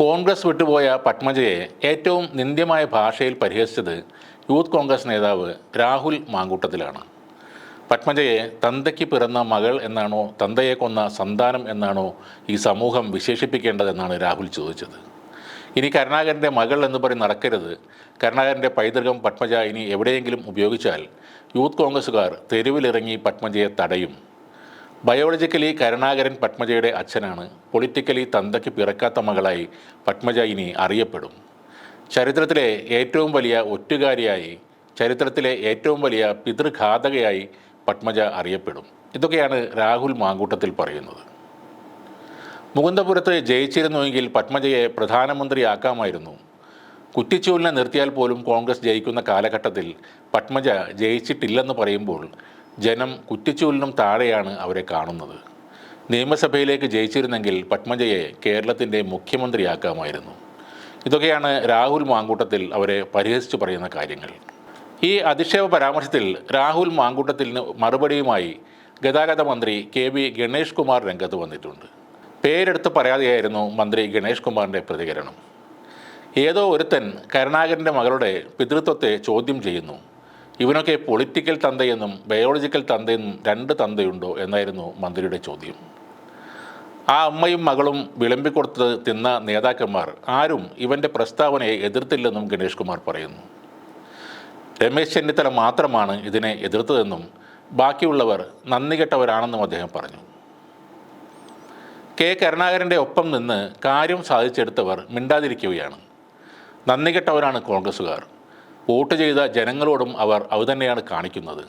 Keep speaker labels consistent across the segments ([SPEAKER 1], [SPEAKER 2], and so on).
[SPEAKER 1] കോൺഗ്രസ് വിട്ടുപോയ പത്മജയെ ഏറ്റവും നിന്ദ്യമായ ഭാഷയിൽ പരിഹസിച്ചത് യൂത്ത് കോൺഗ്രസ് നേതാവ് രാഹുൽ മാങ്കൂട്ടത്തിലാണ്. പത്മജയെ തന്തയ്ക്ക് പിറന്ന മകൾ എന്നാണോ തന്തയെ കൊന്ന സന്താനം എന്നാണോ ഈ സമൂഹം വിശേഷിപ്പിക്കേണ്ടതെന്നാണ് രാഹുൽ ചോദിച്ചത്. ഇനി കരുണാകരന്റെ മകൾ എന്ന് പറഞ്ഞ് നടക്കരുത്. കരുണാകരന്റെ പൈതൃകം പത്മജ ഇനി എവിടെയെങ്കിലും ഉപയോഗിച്ചാൽ യൂത്ത് കോൺഗ്രസ്സുകാർ തെരുവിലിറങ്ങി പത്മജയെ തടയും. ബയോളജിക്കലി കരുണാകരൻ പത്മജയുടെ അച്ഛനാണ്. പൊളിറ്റിക്കലി തന്തയ്ക്ക് പിറക്കാത്ത മകളായി പത്മജ ഇനി അറിയപ്പെടും. ചരിത്രത്തിലെ ഏറ്റവും വലിയ ഒറ്റുകാരിയായി ചരിത്രത്തിലെ ഏറ്റവും വലിയ പിതൃഘാതകയായി പത്മജ അറിയപ്പെടും. ഇതൊക്കെയാണ് രാഹുൽ മാങ്കൂട്ടത്തിൽ പറയുന്നത്. മുകുന്ദപുരത്ത് ജയിച്ചിരുന്നുവെങ്കിൽ പത്മജയെ പ്രധാനമന്ത്രിയാക്കാമായിരുന്നു. കുറ്റിച്ചൂലിനെ നിർത്തിയാൽ പോലും കോൺഗ്രസ് ജയിക്കുന്ന കാലഘട്ടത്തിൽ പത്മജ ജയിച്ചിട്ടില്ലെന്ന് പറയുമ്പോൾ ജനം കുറ്റിച്ചൂലിനും താഴെയാണ് അവരെ കാണുന്നത്. നിയമസഭയിലേക്ക് ജയിച്ചിരുന്നെങ്കിൽ പത്മജയെ കേരളത്തിന്റെ മുഖ്യമന്ത്രിയാക്കാമായിരുന്നു. ഇതൊക്കെയാണ് രാഹുൽ മാങ്കൂട്ടത്തിൽ അവരെ പരിഹസിച്ചു പറയുന്ന കാര്യങ്ങൾ. ഈ അധിക്ഷേപ പരാമർശത്തിൽ രാഹുൽ മാങ്കൂട്ടത്തിന് മറുപടിയുമായി ഗതാഗത മന്ത്രി കെ വി ഗണേഷ് കുമാർ രംഗത്ത് വന്നിട്ടുണ്ട്. പേരെടുത്ത് പറയാതെയായിരുന്നു മന്ത്രി ഗണേഷ് കുമാറിന്റെ പ്രതികരണം. ഏതോ ഒരുത്തൻ കരുണാകരന്റെ മകളുടെ പിതൃത്വത്തെ ചോദ്യം ചെയ്യുന്നു. ഇവനൊക്കെ പൊളിറ്റിക്കൽ തന്തയെന്നും ബയോളജിക്കൽ തന്തയെന്നും രണ്ട് തന്തയുണ്ടോ എന്നായിരുന്നു മന്ത്രിയുടെ ചോദ്യം. ആ അമ്മയും മകളും വിളമ്പിക്കൊടുത്തത് തിന്ന നേതാക്കന്മാർ ആരും ഇവന്റെ പ്രസ്താവനയെ എതിർത്തില്ലെന്നും ഗണേഷ് കുമാർ പറയുന്നു. രമേശ് ചെന്നിത്തല മാത്രമാണ് ഇതിനെ എതിർത്തതെന്നും ബാക്കിയുള്ളവർ നന്ദി കെട്ടവരാണെന്നും അദ്ദേഹം പറഞ്ഞു. കെ കരുണാകരന്റെ ഒപ്പം നിന്ന് കാര്യം സാധിച്ചെടുത്തവർ മിണ്ടാതിരിക്കുകയാണ്. നന്ദി കെട്ടവരാണ് കോൺഗ്രസ്സുകാർ. വോട്ട് ചെയ്ത ജനങ്ങളോടും അവർ അതുതന്നെയാണ് കാണിക്കുന്നത്.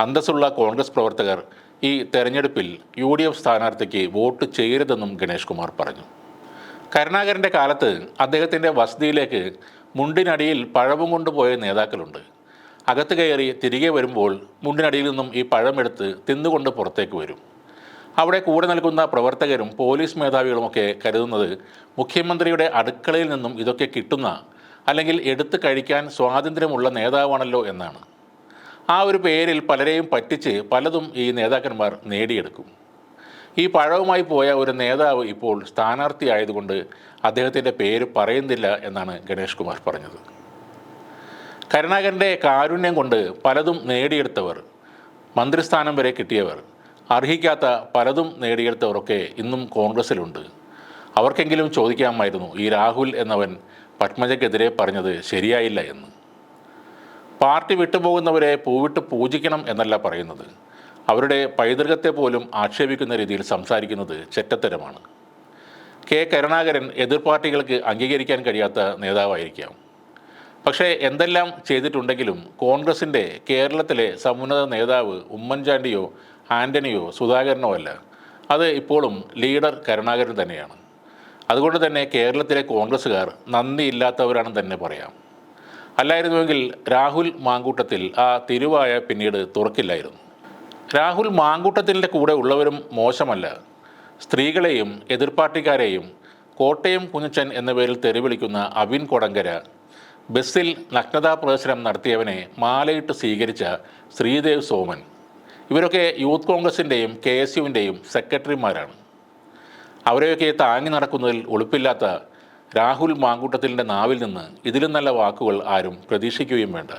[SPEAKER 1] അന്തസ്സുള്ള കോൺഗ്രസ് പ്രവർത്തകർ ഈ തെരഞ്ഞെടുപ്പിൽ യു ഡി എഫ് സ്ഥാനാർത്ഥിക്ക് വോട്ട് ചെയ്യരുതെന്നും ഗണേഷ് കുമാർ പറഞ്ഞു. കരുണാകരന്റെ കാലത്ത് അദ്ദേഹത്തിന്റെ വസതിയിലേക്ക് മുണ്ടിനടിയിൽ പഴവും കൊണ്ടുപോയ നേതാക്കളുണ്ട്. അകത്ത് കയറി തിരികെ വരുമ്പോൾ മുണ്ടിനടിയിൽ നിന്നും ഈ പഴമെടുത്ത് തിന്നുകൊണ്ട് പുറത്തേക്ക് വരും. അവിടെ കൂടെ നിൽക്കുന്ന പ്രവർത്തകരും പോലീസ് മേധാവികളുമൊക്കെ കരുതുന്നത് മുഖ്യമന്ത്രിയുടെ അടുക്കളയിൽ നിന്നും ഇതൊക്കെ കിട്ടുന്ന അല്ലെങ്കിൽ എടുത്തു കഴിക്കാൻ സ്വാതന്ത്ര്യമുള്ള നേതാവാണല്ലോ എന്നാണ്. ആ ഒരു പേരിൽ പലരെയും പറ്റിച്ച് പലതും ഈ നേതാക്കന്മാർ നേടിയെടുക്കും. ഈ പഴവുമായി പോയ ഒരു നേതാവ് ഇപ്പോൾ സ്ഥാനാർത്ഥിയായതുകൊണ്ട് അദ്ദേഹത്തിന്റെ പേര് പറയുന്നില്ല എന്നാണ് ഗണേഷ് കുമാർ പറഞ്ഞത്. കരുണാകരന്റെ കാരുണ്യം കൊണ്ട് പലതും നേടിയെടുത്തവർ മന്ത്രിസ്ഥാനം വരെ കിട്ടിയവർ അർഹിക്കാത്ത പലതും നേടിയെടുത്തവരൊക്കെ ഇന്നും കോൺഗ്രസ്സിലുണ്ട്. അവർക്കെങ്കിലും ചോദിക്കാമായിരുന്നു ഈ രാഹുൽ എന്നവൻ പത്മജയ്ക്കെതിരെ പറഞ്ഞത് ശരിയായില്ല എന്ന്. പാർട്ടി വിട്ടുപോകുന്നവരെ പൂവിട്ട് പൂജിക്കണം എന്നല്ല പറയുന്നത്. അവരുടെ പൈതൃകത്തെ പോലും ആക്ഷേപിക്കുന്ന രീതിയിൽ സംസാരിക്കുന്നത് ചെറ്റത്തരമാണ്. കെ കരുണാകരൻ എതിർ പാർട്ടികൾക്ക് അംഗീകരിക്കാൻ കഴിയാത്ത നേതാവായിരിക്കാം. പക്ഷേ എന്തെല്ലാം ചെയ്തിട്ടുണ്ടെങ്കിലും കോൺഗ്രസിന്റെ കേരളത്തിലെ സമുന്നത നേതാവ് ഉമ്മൻചാണ്ടിയോ ആന്റണിയോ സുധാകരനോ അല്ല. അത് ഇപ്പോഴും ലീഡർ കരുണാകരൻ തന്നെയാണ്. അതുകൊണ്ട് തന്നെ കേരളത്തിലെ കോൺഗ്രസ്സുകാർ നന്ദിയില്ലാത്തവരാണെന്ന് തന്നെ പറയാം. അല്ലായിരുന്നുവെങ്കിൽ രാഹുൽ മാങ്കൂട്ടത്തിൽ ആ തിരുവായ പിന്നീട് തുറക്കില്ലായിരുന്നു. രാഹുൽ മാങ്കൂട്ടത്തിന്റെ കൂടെ ഉള്ളവരും മോശമല്ല. സ്ത്രീകളെയും എതിർപ്പാർട്ടിക്കാരെയും കോട്ടയം കുഞ്ഞച്ചൻ എന്ന പേരിൽ തെരുവിളിക്കുന്ന അവിൻ കൊടങ്കര ബസ്സിൽ നഗ്നതാ പ്രദർശനം നടത്തിയവനെ മാലയിട്ട് സ്വീകരിച്ച ശ്രീദേവ് സോമൻ. ഇവരൊക്കെ യൂത്ത് കോൺഗ്രസിന്റെയും കെ എസ് യുവിന്റെയും സെക്രട്ടറിമാരാണ്. അവരെയൊക്കെ താങ്ങി നടക്കുന്നതിൽ ഒളിപ്പില്ലാത്ത രാഹുൽ മാങ്കൂട്ടത്തിലിന്റെ നാവിൽ നിന്ന് ഇതിലും നല്ല വാക്കുകൾ ആരും പ്രതീക്ഷിക്കുകയും വേണ്ട.